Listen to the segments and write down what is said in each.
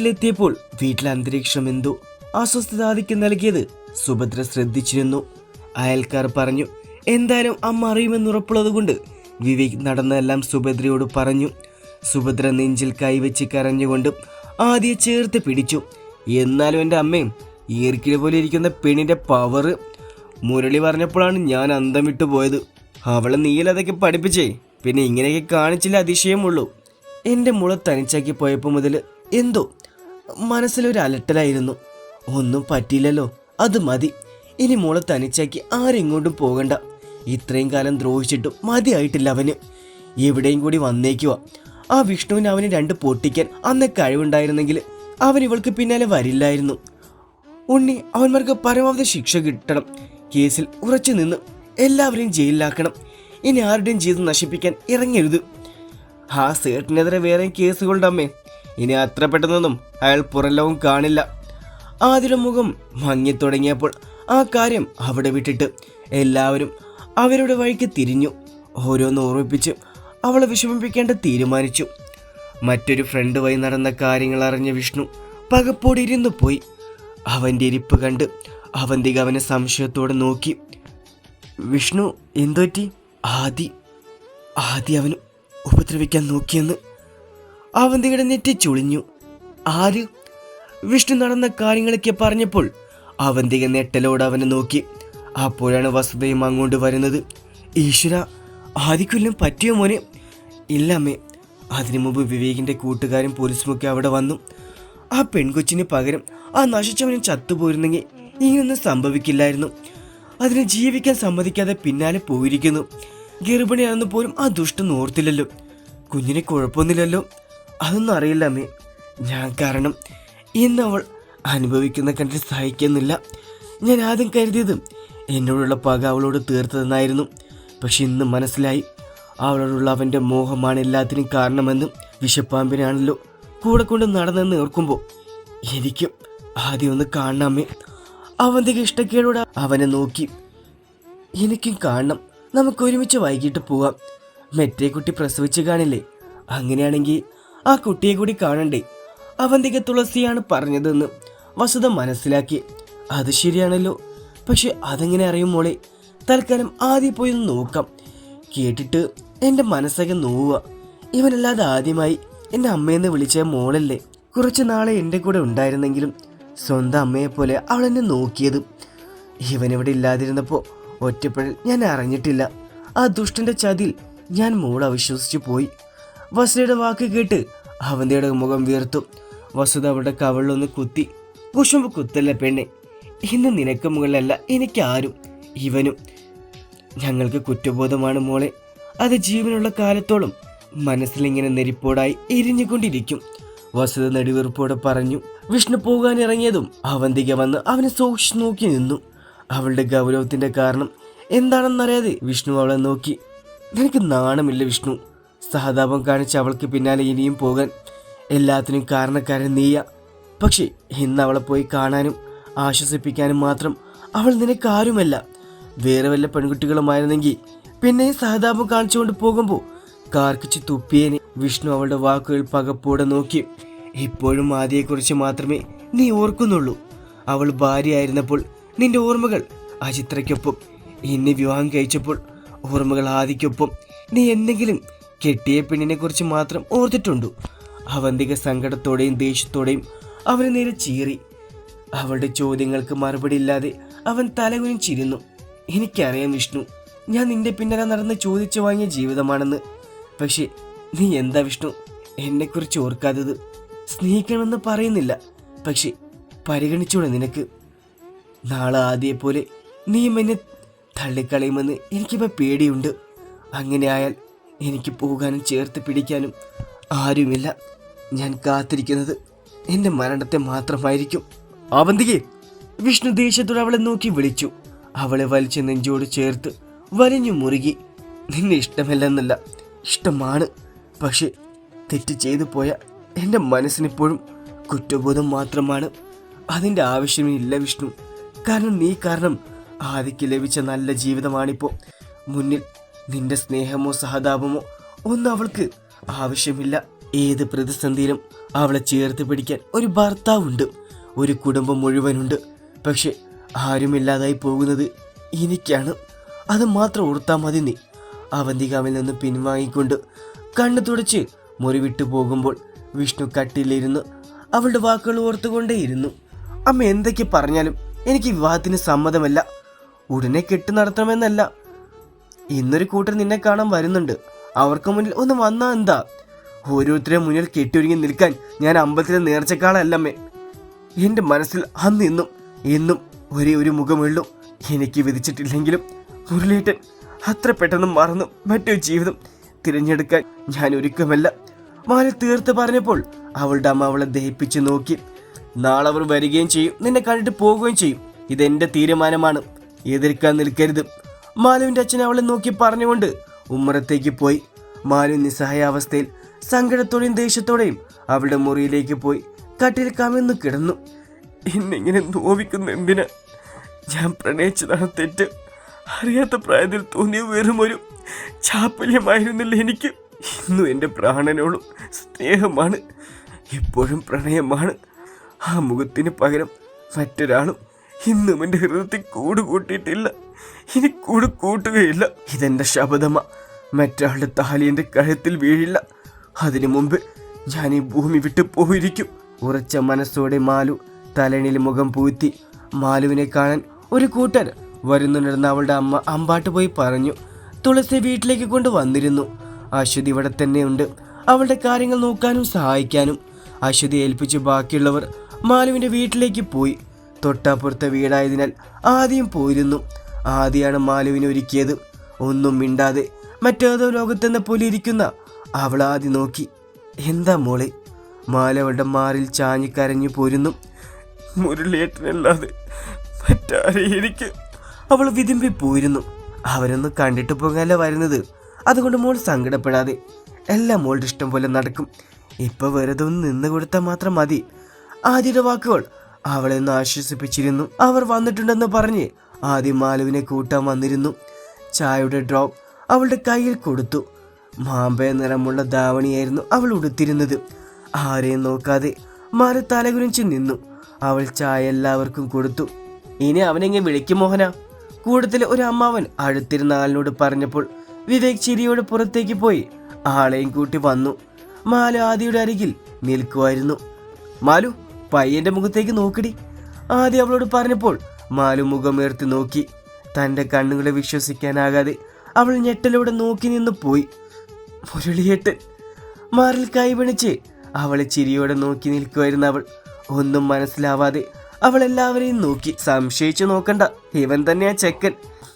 വീട്ടിലെത്തിയപ്പോൾ വീട്ടിലെ അന്തരീക്ഷം എന്തോ അസ്വസ്ഥത ആദിക്ക് നൽകിയത് സുഭദ്ര ശ്രദ്ധിച്ചിരുന്നു. അയൽക്കാർ പറഞ്ഞു എന്തായാലും അമ്മ അറിയുമെന്നുറപ്പുള്ളതുകൊണ്ട് വിവേക് നടന്നതെല്ലാം സുഭദ്രയോട് പറഞ്ഞു. സുഭദ്ര നെഞ്ചിൽ കൈവച്ച് കരഞ്ഞുകൊണ്ട് ആദ്യം ചേർത്ത് പിടിച്ചു. എന്നാലും എന്റെ അമ്മയും ഈർക്കിലെ പോലെ ഇരിക്കുന്ന പെണ്ണിന്റെ പവർ മുരളി പറഞ്ഞപ്പോഴാണ് ഞാൻ അന്തം വിട്ടു പോയത്. അവളെ നീലതൊക്കെ പഠിപ്പിച്ചേ? പിന്നെ ഇങ്ങനെയൊക്കെ കാണിച്ചില്ല അതിശയമുള്ളൂ. എന്റെ മുള തനിച്ചാക്കി പോയപ്പോൾ മുതൽ എന്തോ മനസ്സിലൊരു അലട്ടലായിരുന്നു ഒന്നും പറ്റിയില്ലല്ലോ. അത് മതി. ഇനി മോളെ തനിച്ചാക്കി ആരെങ്ങോട്ടും പോകണ്ട. ഇത്രയും കാലം ദ്രോഹിച്ചിട്ടും മതിയായിട്ടില്ല അവന്. എവിടെയും കൂടി വന്നേക്കുക ആ വിഷ്ണുവിന് അവന് രണ്ട് പൊട്ടിക്കാൻ അന്ന് കഴിവുണ്ടായിരുന്നെങ്കിൽ അവൻ ഇവൾക്ക് പിന്നാലെ വരില്ലായിരുന്നു. ഉണ്ണി അവന്മാർക്ക് പരമാവധി ശിക്ഷ കിട്ടണം. കേസിൽ ഉറച്ചു നിന്ന് എല്ലാവരെയും ജയിലിലാക്കണം. ഇനി ആരുടെയും ജീവിതം നശിപ്പിക്കാൻ ഇറങ്ങരുത്. ആ സേട്ടിനെതിരെ വേറെ കേസുകളുടെ അമ്മേ. ഇനി അത്ര പെട്ടെന്നൊന്നും അയാൾ പുറലോകം കാണില്ല. ആതിര മുഖം മങ്ങിത്തുടങ്ങിയപ്പോൾ ആ കാര്യം അവിടെ വിട്ടിട്ട് എല്ലാവരും അവരുടെ വഴിക്ക് തിരിഞ്ഞു. ഓരോന്ന് ഓർമ്മിപ്പിച്ച് അവളെ വിഷമിപ്പിക്കേണ്ട തീരുമാനിച്ചു. മറ്റൊരു ഫ്രണ്ട് വഴി നടന്ന കാര്യങ്ങൾ അറിഞ്ഞ വിഷ്ണു പകപ്പോടെ ഇരുന്നു പോയി. അവന്റെ ഇരിപ്പ് കണ്ട് അവന്തിക അവനെ സംശയത്തോടെ നോക്കി. വിഷ്ണു എന്തുപറ്റി? ആദി ആദി അവന് ഉപദ്രവിക്കാൻ നോക്കിയെന്ന് അവന്തികയുടെ നെറ്റി ചുളിഞ്ഞു. ആര്? വിഷ്ണു നടന്ന കാര്യങ്ങളൊക്കെ പറഞ്ഞപ്പോൾ അവന്തിക നെട്ടലോട് അവനെ നോക്കി. അപ്പോഴാണ് വസുതയും അങ്ങോട്ട് വരുന്നത്. ഈശ്വര ആദിക്കൊല്ലം പറ്റിയോ മോനെ? ഇല്ല അമ്മേ അതിനു മുമ്പ് വിവേകിന്റെ കൂട്ടുകാരും പോലീസുമൊക്കെ അവിടെ വന്നു. ആ പെൺകൊച്ചിന് പകരം ആ നശിച്ചവനും ചത്തുപോയിരുന്നെങ്കിൽ ഇങ്ങനൊന്നും സംഭവിക്കില്ലായിരുന്നു. അതിനെ ജീവിക്കാൻ സമ്മതിക്കാതെ പിന്നാലെ പോയിരിക്കുന്നു. ഗർഭിണിയാണെന്ന് പോലും ആ ദുഷ്ടം ഓർത്തില്ലല്ലോ. കുഞ്ഞിനെ കുഴപ്പമൊന്നുമില്ലല്ലോ. അതൊന്നും അറിയില്ല അമ്മേ. ഞാൻ കാരണം ഇന്ന് അവൾ അനുഭവിക്കുന്ന കണ്ടിട്ട് സഹിക്കുന്നില്ല. ഞാൻ ആദ്യം കരുതിയത് എന്നോടുള്ള പക അവളോട് തീർത്തതെന്നായിരുന്നു. പക്ഷെ ഇന്ന് മനസ്സിലായി അവളോടുള്ള അവന്റെ മോഹമാണ് എല്ലാത്തിനും കാരണമെന്ന് വിഷപ്പാമ്പിനാണല്ലോ കൂടെ കൊണ്ട് നടന്നെന്ന് ഓർക്കുമ്പോൾ എനിക്കും ആദ്യം ഒന്ന് കാണണമേ അവന്റെ ഇഷ്ടക്കേടോടെ അവനെ നോക്കി. എനിക്കും കാണണം. നമുക്ക് ഒരുമിച്ച് വൈകിട്ട് പോവാം. മെറ്റേ കുട്ടി പ്രസവിച്ച് കാണില്ലേ? അങ്ങനെയാണെങ്കിൽ ആ കുട്ടിയെ കൂടി കാണണ്ടേ? അവന്തിക തുളസിയാണ് പറഞ്ഞതെന്ന് വസുത മനസ്സിലാക്കി. അത് ശരിയാണല്ലോ. പക്ഷെ അതെങ്ങനെ അറിയും മോളെ? തൽക്കാലം ആദ്യം പോയി ഒന്ന് നോക്കാം. കേട്ടിട്ട് എന്റെ മനസ്സൊക്കെ നോവുക. ഇവനല്ലാതെ ആദ്യമായി എന്റെ അമ്മയെന്ന് വിളിച്ച മോളല്ലേ? കുറച്ച് നാളെ എന്റെ കൂടെ ഉണ്ടായിരുന്നെങ്കിലും സ്വന്തം അമ്മയെപ്പോലെ അവൾ എന്നെ നോക്കിയതും. ഇവനിവിടെ ഇല്ലാതിരുന്നപ്പോൾ ഒറ്റപ്പെടൽ ഞാൻ അറിഞ്ഞിട്ടില്ല. ആ ദുഷ്ടന്റെ ചതിൽ ഞാൻ മോളെ അവിശ്വസിച്ചു പോയി. വസുതയുടെ വാക്ക് കേട്ട് അവന്തിയുടെ മുഖം വീർത്തു വസുത അവളുടെ കവളിലൊന്ന് കുത്തി. കുശുമ്പ് കുത്തല്ല പെണ്ണെ? ഇന്ന് നിനക്ക് മുകളിലല്ല എനിക്കാരും ഇവനും ഞങ്ങൾക്ക് കുറ്റബോധമാണ് മോളെ. അത് ജീവനുള്ള കാലത്തോളം മനസ്സിലിങ്ങനെ നെരിപ്പോടായി എരിഞ്ഞുകൊണ്ടിരിക്കും. വസുത നെടുവീർപ്പോടെ പറഞ്ഞു. വിഷ്ണു പോകാൻ ഇറങ്ങിയതും അവന്തിക വന്ന് അവനെ സൂക്ഷിച്ചു നോക്കി നിന്നു. അവളുടെ ഗൗരവത്തിന്റെ കാരണം എന്താണെന്നറിയാതെ വിഷ്ണു അവളെ നോക്കി. നിനക്ക് നാണമില്ല വിഷ്ണു. സഹതാപം കാണിച്ച് അവൾക്ക് പിന്നാലെ ഇനിയും പോകാൻ എല്ലാത്തിനും കാരണക്കാരൻ നീയ. പക്ഷേ ഇന്ന് അവളെ പോയി കാണാനും ആശ്വസിപ്പിക്കാനും മാത്രം അവൾ നിനക്കാരുമല്ല വേറെ വല്ല പെൺകുട്ടികളുമായിരുന്നെങ്കിൽ പിന്നെ സഹതാപം കാണിച്ചുകൊണ്ട് പോകുമ്പോൾ കാർക്കിച്ച് തുപ്പിയേനെ വിഷ്ണു അവളുടെ വാക്കുകൾ പകപ്പോടെ നോക്കി. ഇപ്പോഴും ആദിയെക്കുറിച്ച് മാത്രമേ നീ ഓർക്കുന്നുള്ളൂ. അവൾ ഭാര്യയായിരുന്നപ്പോൾ നിന്റെ ഓർമ്മകൾ അചിത്രയ്ക്കൊപ്പം എന്നെ വിവാഹം കഴിച്ചപ്പോൾ ഓർമ്മകൾ ആദിക്കൊപ്പം നീ എന്തെങ്കിലും കെട്ടിയ പെണ്ണിനെ കുറിച്ച് മാത്രം ഓർത്തിട്ടുണ്ടു. അവന്തിക സങ്കടത്തോടെയും ദേഷ്യത്തോടെയും അവനെ നേരെ ചീറി. അവളുടെ ചോദ്യങ്ങൾക്ക് മറുപടി ഇല്ലാതെ അവൻ തലകുനിച്ചിരുന്നു. എനിക്കറിയാം വിഷ്ണു ഞാൻ നിന്റെ പിന്നാലെ നടന്ന് ചോദിച്ചു വാങ്ങിയ ജീവിതമാണെന്ന്. പക്ഷേ നീ എന്താ വിഷ്ണു എന്നെക്കുറിച്ച് ഓർക്കാത്തത്? സ്നേഹിക്കണമെന്ന് പറയുന്നില്ല. പക്ഷേ പരിഗണിച്ചോടെ നിനക്ക്? നാളെ ആദ്യ പോലെ നീയും എന്നെ തള്ളിക്കളയുമെന്ന് എനിക്കിപ്പോൾ പേടിയുണ്ട്. അങ്ങനെ ആയാൽ എനിക്ക് പോകാനും ചേർത്ത് പിടിക്കാനും ആരുമില്ല. ഞാൻ കാത്തിരിക്കുന്നത് എന്റെ മരണത്തെ മാത്രമായിരിക്കും. അവന്തികെ വിഷ്ണു ദേഷ്യത്തോടെ അവളെ നോക്കി വിളിച്ചു. അവളെ വലിച്ച് നെഞ്ചോട് ചേർത്ത് വലിഞ്ഞു മുറുകി. നിന്നെ ഇഷ്ടമല്ലെന്നല്ല ഇഷ്ടമാണ്. പക്ഷേ തെറ്റ് ചെയ്തു പോയ എന്റെ മനസ്സിനിപ്പോഴും കുറ്റബോധം മാത്രമാണ്. അതിന്റെ ആവശ്യമില്ല വിഷ്ണു. കാരണം നീ കാരണം ആദിക്ക് ലഭിച്ച നല്ല ജീവിതമാണിപ്പോൾ മുന്നിൽ നിന്റെ സ്നേഹമോ സഹതാപമോ ഒന്നും അവൾക്ക് ആവശ്യമില്ല. ഏത് പ്രതിസന്ധിയിലും അവളെ ചേർത്ത് പിടിക്കാൻ ഒരു ഭർത്താവുണ്ട്. ഒരു കുടുംബം മുഴുവനുണ്ട്. പക്ഷെ ആരുമില്ലാതായി പോകുന്നത് എനിക്കാണ്. അത് മാത്രം ഓർത്താൽ മതി നീ. അവന്തികാവിൽ നിന്ന് പിൻവാങ്ങിക്കൊണ്ട് കണ്ണു തുടച്ച് മുറിവിട്ടു പോകുമ്പോൾ വിഷ്ണു കട്ടിലിരുന്ന് അവളുടെ വാക്കുകൾ ഓർത്തുകൊണ്ടേയിരുന്നു. അമ്മ എന്തൊക്കെ പറഞ്ഞാലും എനിക്ക് വിവാഹത്തിന് സമ്മതമല്ല. ഉടനെ കെട്ട് നടത്തണമെന്നല്ല. ഇന്നൊരു കൂട്ടർ നിന്നെ കാണാൻ വരുന്നുണ്ട്. അവർക്ക് മുന്നിൽ ഒന്ന് വന്നാ എന്താ? ഓരോരുത്തരെ മുന്നിൽ കെട്ടിയൊരുങ്ങി നിൽക്കാൻ ഞാൻ അമ്പലത്തിലെ നേർച്ചക്കാളല്ലമ്മേ. എന്റെ മനസ്സിൽ അന്ന് ഇന്നും എന്നും ഒരേ ഒരു മുഖമുള്ളൂ. എനിക്ക് വിധിച്ചിട്ടില്ലെങ്കിലും മുരളീട്ടൻ അത്ര പെട്ടെന്ന് മറന്നു മറ്റൊരു ജീവിതം തിരഞ്ഞെടുക്കാൻ ഞാൻ ഒരുക്കമല്ല. മാല തീർത്ത് പറഞ്ഞപ്പോൾ അവളുടെ അമ്മ അവളെ ദഹിപ്പിച്ച് നോക്കി. നാളെ അവർ വരികയും ചെയ്യും നിന്നെ കണ്ടിട്ട് പോവുകയും ചെയ്യും. ഇതെന്റെ തീരുമാനമാണ്. എതിർക്കാൻ നിൽക്കരുത്. മാലുവിന്റെ അച്ഛനെ അവളെ നോക്കി പറഞ്ഞുകൊണ്ട് ഉമ്മറത്തേക്ക് പോയി. മാലു നിസ്സഹായാവസ്ഥയിൽ സങ്കടത്തോടെയും ദേഷ്യത്തോടെയും അവളുടെ മുറിയിലേക്ക് പോയി കട്ടിൽ കമിഴ്ന്നു കിടന്നു. എന്നെങ്ങനെ നോവിക്കുന്ന എന്തിന്? ഞാൻ പ്രണയിച്ചതാണ് തെറ്റ്. അറിയാത്ത പ്രായത്തിൽ തോന്നിയ വെറും ഒരു ചാപ്പല്യമായിരുന്നില്ല എനിക്ക്? ഇന്നും എന്റെ പ്രാണനോളും സ്നേഹമാണ്. എപ്പോഴും പ്രണയമാണ്. ആ മുഖത്തിന് പകരം മറ്റൊരാളും ഇന്നും എന്റെ ഹൃദയത്തിൽ കൂട് കൂട്ടിയിട്ടില്ല ഇനി കൂട് കൂട്ടുകയില്ല. ഇതെന്റെ ശബദമാ മറ്റാളുടെ താലി എന്റെ കഴുത്തിൽ വീഴില്ല. അതിനു മുമ്പ് ഞാൻ ഈ ഭൂമി വിട്ടു പോയിരിക്കും. ഉറച്ച മനസ്സോടെ മാലു തലണിൽ മുഖം പൂത്തി മാലുവിനെ കാണാൻ ഒരു കൂട്ടർ വരുന്നുണ്ടെന്ന് അവളുടെ അമ്മ അമ്പാട്ട് പോയി പറഞ്ഞു തുളസി വീട്ടിലേക്ക് കൊണ്ട് വന്നിരുന്നു അശ്വതി ഇവിടെ തന്നെയുണ്ട് അവളുടെ കാര്യങ്ങൾ നോക്കാനും സഹായിക്കാനും. അശ്വതി ഏൽപ്പിച്ച് ബാക്കിയുള്ളവർ മാലുവിന്റെ വീട്ടിലേക്ക് പോയി. തൊട്ടപ്പുറത്തെ വീടായതിനാൽ ആദ്യം പോയിരുന്നു. ആദ്യമാണ് മാലുവിനെ ഒരുക്കിയത്. ഒന്നും മിണ്ടാതെ മറ്റേതോ ലോകത്തെന്ന പോലെ ഇരിക്കുന്ന അവൾ ആദ്യം നോക്കി. എന്താ മോളെ? മാലവളുടെ മാറിൽ ചാഞ്ഞിക്കരഞ്ഞു കരഞ്ഞു പോരുന്നു. മുരളിയേട്ടനല്ലാതെ മറ്റാരെ എനിക്ക്? അവൾ വിതുമ്പി പോയിരുന്നു അവരൊന്ന് കണ്ടിട്ട് പോകാനല്ല വരുന്നത്? അതുകൊണ്ട് മോൾ സങ്കടപ്പെടാതെ എല്ലാം മോളുടെ ഇഷ്ടം പോലെ നടക്കും. ഇപ്പൊ വെറുതെ ഒന്ന് നിന്ന് കൊടുത്താൽ മാത്രം മതി. ആദ്യയുടെ വാക്കുകൾ അവളെ ഒന്ന് ആശ്വസിപ്പിച്ചിരുന്നു. അവർ വന്നിട്ടുണ്ടെന്ന് പറഞ്ഞ് ആദ്യം മാലുവിനെ കൂട്ടാൻ വന്നിരുന്നു. ചായയുടെ ഡ്രോപ്പ് അവളുടെ കയ്യിൽ കൊടുത്തു. മാമ്പയ നിറമുള്ള ധാവണിയായിരുന്നു അവൾ ഉടുത്തിരുന്നത്. ആരെയും നോക്കാതെ മാലു തലകുനിച്ച് നിന്നു. അവൾ ചായ എല്ലാവർക്കും കൊടുത്തു. ഇനി അവനെങ്ങനെ വിളിക്കും മോഹന. കൂട്ടത്തിലെ ഒരു അമ്മാവൻ അടുത്തിരുന്ന ആളിനോട് പറഞ്ഞപ്പോൾ വിവേക് ചിരിയോട് പുറത്തേക്ക് പോയി. ആളെയും കൂട്ടി വന്നു. മാലു ആദിയുടെ അരികിൽ നിൽക്കുമായിരുന്നു മാലു പയ്യന്റെ മുഖത്തേക്ക് നോക്കിടി. ആദ്യം അവളോട് പറഞ്ഞപ്പോൾ മാലു മുഖമുയർത്തി നോക്കി. തന്റെ കണ്ണുകളെ വിശ്വസിക്കാനാകാതെ അവൾ ഞെട്ടലോടെ നോക്കി നിന്ന് പോയി. മുരളിയേട്ടൻ മാറിൽ കൈപിണിച്ച് അവളെ ചിരിയോടെ നോക്കി നിൽക്കുമായിരുന്നു അവൾ. ഒന്നും മനസ്സിലാവാതെ അവൾ എല്ലാവരെയും നോക്കി. സംശയിച്ചു നോക്കണ്ട ഇവൻ തന്നെയാ ചെക്കൻ.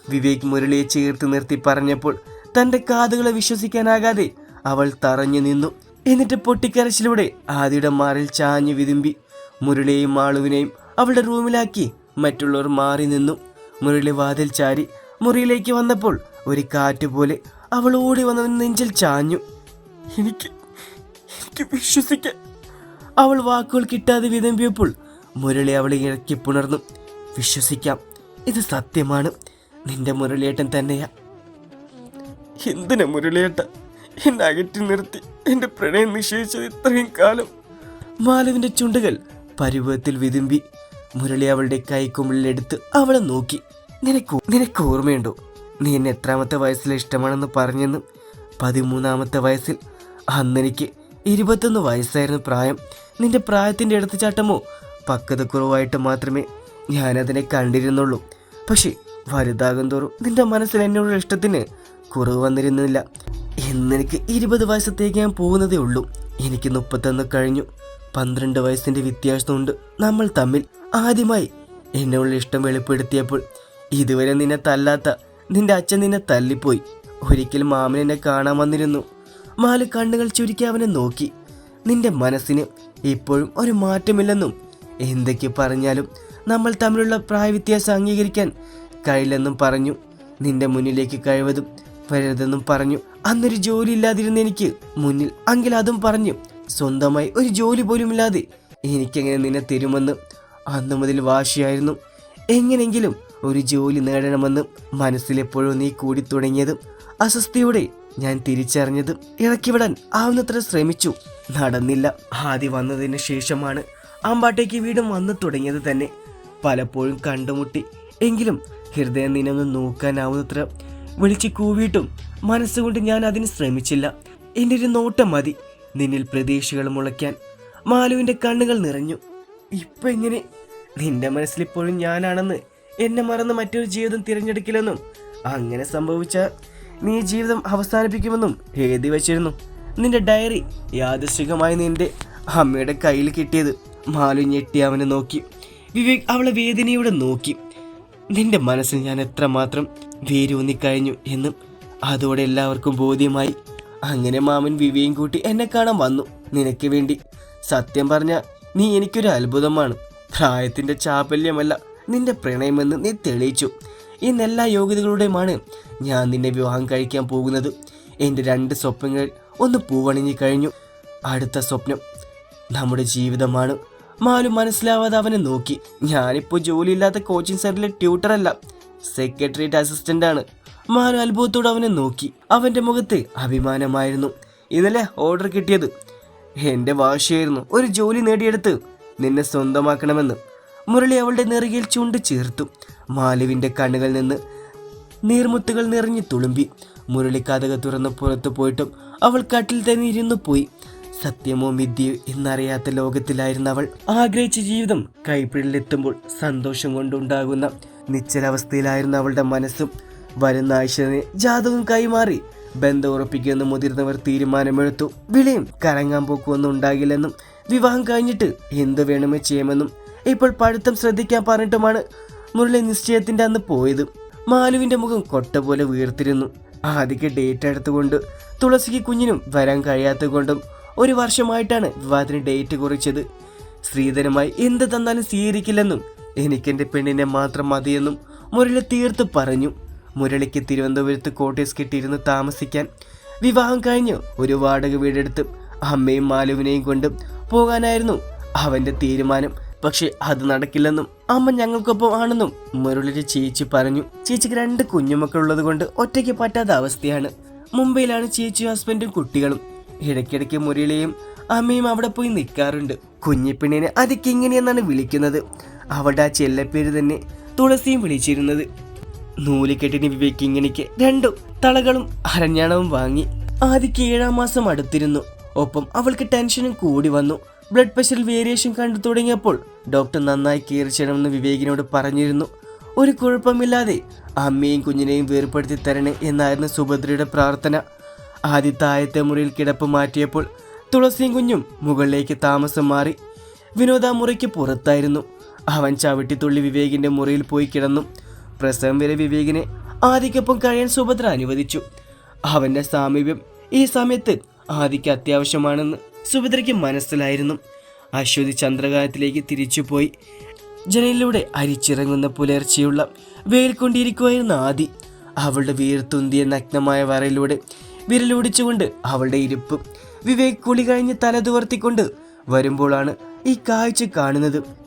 വിവേക് മുരളിയെ ചേർത്ത് നിർത്തി പറഞ്ഞപ്പോൾ തന്റെ കാതുകളെ വിശ്വസിക്കാനാകാതെ അവൾ തറഞ്ഞു നിന്നു. എന്നിട്ട് പൊട്ടിക്കരച്ചിലൂടെ ആദിയുടെ മാറിൽ ചാഞ്ഞു വിതുമ്പി മുരളിയെയും മാളുവിനെയും അവളുടെ റൂമിലാക്കി മറ്റുള്ളവർ മാറി നിന്നു. മുറിയിലെ വാതിൽ ചാരി മുറിയിലേക്ക് വന്നപ്പോൾ ഒരു കാറ്റ് പോലെ അവൾ ഓടി വന്നവൻ നെഞ്ചിൽ ചാഞ്ഞു. എനിക്ക് എനിക്ക് വിശ്വസിക്കാൻ. അവൾ വാക്കുകൾ കിട്ടാതെ വിതമ്പിയപ്പോൾ മുരളി അവളെ ഇറക്കി പുണർന്നു. വിശ്വസിക്കാം ഇത് സത്യമാണ്. നിന്റെ മുരളിയേട്ടൻ തന്നെയാ. എന്തിനാ മുരളിയേട്ട? എന്നെ അകറ്റി നിർത്തി. എന്റെ പ്രണയം നിശ്ചയിച്ചത് ഇത്രയും കാലം. മാലവിന്റെ ചുണ്ടുകൾ പരിവത്തിൽ വിതുമ്പി മുരളി അവളുടെ കൈക്കുമ്പിളിലെടുത്ത് അവളെ നോക്കി. നിനക്ക് നിനക്ക് ഓർമ്മയുണ്ടോ? നീ എന്നെ എത്രാമത്തെ വയസ്സിൽ ഇഷ്ടമാണെന്ന് പറഞ്ഞെന്നും? പതിമൂന്നാമത്തെ വയസ്സിൽ? അന്നെനിക്ക് ഇരുപത്തൊന്ന് വയസ്സായിരുന്നു പ്രായം. നിന്റെ പ്രായത്തിന്റെ എടുത്തുചാട്ടമോ പക്കത് കുറവായിട്ട് മാത്രമേ ഞാനതിനെ കണ്ടിരുന്നുള്ളൂ. പക്ഷേ വലുതാകും തോറും നിന്റെ മനസ്സിൽ എന്നോടുള്ള ഇഷ്ടത്തിന് കുറവ് വന്നിരുന്നില്ല. എന്നെനിക്ക് ഇരുപത് വയസ്സത്തേക്ക് ഞാൻ പോകുന്നതേ ഉള്ളൂ. എനിക്ക് മുപ്പത്തൊന്ന് കഴിഞ്ഞു. പന്ത്രണ്ട് വയസ്സിന്റെ വ്യത്യാസമുണ്ട്. നമ്മൾ തമ്മിൽ. ആദ്യമായി എന്നോടുള്ള ഇഷ്ടം വെളിപ്പെടുത്തിയപ്പോൾ ഇതുവരെ നിന്നെ തല്ലാത്ത നിന്റെ അച്ഛൻ നിന്നെ തല്ലിപ്പോയി. ഒരിക്കൽ മാമൻ എന്നെ കാണാൻ വന്നിരുന്നു. മാൽ കണ്ണുകൾ ചുരുക്കി അവനെ നോക്കി. നിന്റെ മനസ്സിന് ഇപ്പോഴും ഒരു മാറ്റമില്ലെന്നും എന്തൊക്കെ പറഞ്ഞാലും നമ്മൾ തമ്മിലുള്ള പ്രായവ്യത്യാസം അംഗീകരിക്കാൻ കഴിയില്ലെന്നും പറഞ്ഞു. നിന്റെ മുന്നിലേക്ക് കഴിവതും വരരുതെന്നും പറഞ്ഞു. അന്നൊരു ജോലി ഇല്ലാതിരുന്ന എനിക്ക് മുന്നിൽ അങ്കിൽ അതും പറഞ്ഞു. സ്വന്തമായി ഒരു ജോലി പോലും ഇല്ലാതെ എനിക്കെങ്ങനെ നിന്നെ തരുമെന്ന് അന്നു മുതൽ വാശിയായിരുന്നു. എങ്ങനെങ്കിലും ഒരു ജോലി നേടണമെന്ന് മനസ്സിലെപ്പോഴും നീ കൂടി തുടങ്ങിയതും അസ്വസ്ഥയോടെ ഞാൻ തിരിച്ചറിഞ്ഞത് ഇറക്കിവിടാൻ ആവുന്നത്ര ശ്രമിച്ചു. നടന്നില്ല. ആദ്യ വന്നതിന് ശേഷമാണ് അമ്പാട്ടേക്ക് വീടും വന്നു തുടങ്ങിയത് തന്നെ. പലപ്പോഴും കണ്ടുമുട്ടി. എങ്കിലും ഹൃദയം നിന്നൊന്ന് നോക്കാനാവുന്നത്ര വിളിച്ച് കൂവിയിട്ടും മനസ്സുകൊണ്ട് ഞാൻ അതിന് ശ്രമിച്ചില്ല. എന്റെ ഒരു നോട്ടം മതി. നിന്നിൽ പ്രതീക്ഷകൾ മുളയ്ക്കാൻ മാലുവിന്റെ കണ്ണുകൾ നിറഞ്ഞു. ഇപ്പം എങ്ങനെ? നിന്റെ മനസ്സിലിപ്പോഴും ഞാനാണെന്ന് എന്നെ മറന്ന് മറ്റൊരു ജീവിതം തിരഞ്ഞെടുക്കില്ലെന്നും അങ്ങനെ സംഭവിച്ച നീ ജീവിതം അവസാനിപ്പിക്കുമെന്നും എഴുതി വച്ചിരുന്നു. നിന്റെ ഡയറി യാദൃശികമായി നിന്റെ അമ്മയുടെ കയ്യിൽ കിട്ടിയത്. മാലു ഞെട്ടി അവനെ നോക്കി. വിവേക് അവളെ വേദനയോടെ നോക്കി. നിന്റെ മനസ്സിൽ ഞാൻ എത്രമാത്രം വേരൂന്നിക്കഴിഞ്ഞു എന്നും അതോടെ എല്ലാവർക്കും ബോധ്യമായി. അങ്ങനെ മാമൻ വിവിയും കൂട്ടി എന്നെ കാണാൻ വന്നു. നിനക്ക് വേണ്ടി. സത്യം പറഞ്ഞ നീ എനിക്കൊരു അത്ഭുതമാണ്. പ്രായത്തിന്റെ ചാപല്യമല്ല നിന്റെ പ്രണയമെന്ന് നീ തെളിയിച്ചു. ഇന്നെല്ലാ യോഗ്യതകളുടെയുമാണ് ഞാൻ നിന്നെ വിവാഹം കഴിക്കാൻ പോകുന്നത്. എന്റെ രണ്ട് സ്വപ്നങ്ങൾ ഒന്ന് പൂവണിഞ്ഞു കഴിഞ്ഞു. അടുത്ത സ്വപ്നം നമ്മുടെ ജീവിതമാണ്. മാലു മനസ്സിലാവാതെ അവനെ നോക്കി. ഞാനിപ്പോൾ ജോലിയില്ലാത്ത കോച്ചിങ് സെന്ററിലെ ട്യൂട്ടറല്ല സെക്രട്ടേറിയറ്റ് അസിസ്റ്റന്റ് ആണ് അത്ഭുതത്തോട് അവനെ നോക്കി. അവന്റെ മുഖത്ത് അഭിമാനമായിരുന്നു. ഇന്നലെ ഓർഡർ കിട്ടിയത്. എന്റെ വാശിയായിരുന്നു. ഒരു ജോലി നേടിയെടുത്ത് നിന്നെ സ്വന്തമാക്കണമെന്ന്. മുരളി അവളുടെ നെറുകയിൽ ചുണ്ട് ചേർത്തു. മാലുവിന്റെ കണ്ണുകളിൽ നിന്ന് നീർമുത്തുകൾ നിറഞ്ഞു തുളുമ്പി. മുരളി കഥക തുറന്ന് പുറത്തു പോയിട്ടും അവൾ കട്ടിൽ തന്നെ ഇരുന്നു പോയി. സത്യമോ മിഥ്യയോ എന്നറിയാത്ത ലോകത്തിലായിരുന്നു അവൾ. ആഗ്രഹിച്ച ജീവിതം കൈപ്പിടിലെത്തുമ്പോൾ സന്തോഷം കൊണ്ടുണ്ടാകുന്ന നിശ്ചലാവസ്ഥയിലായിരുന്നു അവളുടെ മനസ്സും. വരുന്ന ആഴ്ചനെ ജാതകം കൈമാറി. ബന്ധം ഉറപ്പിക്കുമെന്ന് മുതിർന്നവർ തീരുമാനമെടുത്തു. വിളിയും കറങ്ങാൻ പോക്കുമൊന്നും ഉണ്ടാകില്ലെന്നും വിവാഹം കഴിഞ്ഞിട്ട് എന്ത് വേണമേ ചെയ്യുമെന്നും ഇപ്പോൾ പഠിത്തം ശ്രദ്ധിക്കാൻ പറഞ്ഞിട്ടുമാണ് മുരളി നിശ്ചയത്തിന്റെ അന്ന് പോയത്. മാലുവിന്റെ മുഖം കൊട്ട പോലെ വീർത്തിരുന്നു. ആദ്യക്ക് ഡേറ്റ് എടുത്തുകൊണ്ട് തുളസിക്ക് കുഞ്ഞിനും വരാൻ കഴിയാത്തതുകൊണ്ടും ഒരു വർഷമായിട്ടാണ് വിവാഹത്തിന് ഡേറ്റ് കുറിച്ചത്. ശ്രീധരമായി എന്ത് തന്നാലും സ്വീകരിക്കില്ലെന്നും എനിക്കെന്റെ പെണ്ണിനെ മാത്രം മതിയെന്നും മുരളി തീർത്ത് പറഞ്ഞു. മുരളിക്ക് തിരുവനന്തപുരത്ത് കോട്ടേഴ്സ് കിട്ടിയിരുന്ന് താമസിക്കാൻ വിവാഹം കഴിഞ്ഞ്. ഒരു വാടക വീടെടുത്ത് അമ്മയും മാലുവിനെയും കൊണ്ട് പോകാനായിരുന്നു അവന്റെ തീരുമാനം. പക്ഷെ അത് നടക്കില്ലെന്നും അമ്മ ഞങ്ങൾക്കൊപ്പം ആണെന്നും മുരളിയുടെ ചേച്ചി പറഞ്ഞു. ചേച്ചിക്ക് രണ്ട് കുഞ്ഞുമക്കളുള്ളത് കൊണ്ട് ഒറ്റയ്ക്ക് പറ്റാത്ത അവസ്ഥയാണ്. മുംബൈയിലാണ് ചേച്ചിയും ഹസ്ബൻഡും കുട്ടികളും. ഇടയ്ക്കിടയ്ക്ക് മുരളിയും അമ്മയും അവിടെ പോയി നിൽക്കാറുണ്ട്. കുഞ്ഞിപ്പിണ്ണിനെ അതിക്ക് ഇങ്ങനെയെന്നാണ് വിളിക്കുന്നത്? അവളുടെ ആ ചെല്ലപ്പേര് തന്നെ തുളസിയും വിളിച്ചിരുന്നത്. നൂലിക്കെട്ടിന് വിവേക് ഇങ്ങനെക്ക് രണ്ടു തളകളും അരഞ്ഞാണവും വാങ്ങി ആദ്യക്ക് ഏഴാം മാസം അടുത്തിരുന്നു. ഒപ്പം അവൾക്ക് ടെൻഷനും കൂടി വന്നു. ബ്ലഡ് പ്രഷറിൽ വേരിയേഷൻ കണ്ടു തുടങ്ങിയപ്പോൾ ഡോക്ടർ നന്നായി കെയർ വിവേകിനോട് പറഞ്ഞിരുന്നു. ഒരു കുഴപ്പമില്ലാതെ അമ്മയും കുഞ്ഞിനെയും വേർപ്പെടുത്തി തരണേ എന്നായിരുന്നു സുഭദ്രയുടെ പ്രാർത്ഥന. ആദ്യ താഴത്തെ മുറിയിൽ കിടപ്പ് മാറ്റിയപ്പോൾ തുളസിയും കുഞ്ഞും മുകളിലേക്ക് താമസം മാറി. വിനോദ മുറിക്ക് പുറത്തായിരുന്നു. അവൻ ചവിട്ടിത്തുള്ളി വിവേകിന്റെ മുറിയിൽ പോയി കിടന്നു. പ്രസവം വരെ വിവേകിനെ ആദിക്കൊപ്പം കഴിയാൻ സുഭദ്ര അനുവദിച്ചു. അവന്റെ സാമീപ്യം ഈ സമയത്ത് ആദിക്ക് അത്യാവശ്യമാണെന്ന് സുഭദ്രയ്ക്ക് മനസ്സിലായിരുന്നു. അശ്വതി ചന്ദ്രകാലത്തിലേക്ക് തിരിച്ചുപോയി. ജനലിലൂടെ അരിച്ചിറങ്ങുന്ന പുലർച്ചെയുള്ള വെയിൽ കൊണ്ടിരിക്കുമായിരുന്ന ആദി. അവളുടെ വീർത്തുന്തിയ നഗ്നമായ വരയിലൂടെ വിരലോടിച്ചുകൊണ്ട് അവളുടെ ഇരിപ്പ് വിവേക് കുളി കഴിഞ്ഞ് തല തുവർത്തിക്കൊണ്ട് വരുമ്പോഴാണ് ഈ കാഴ്ച കാണുന്നത്.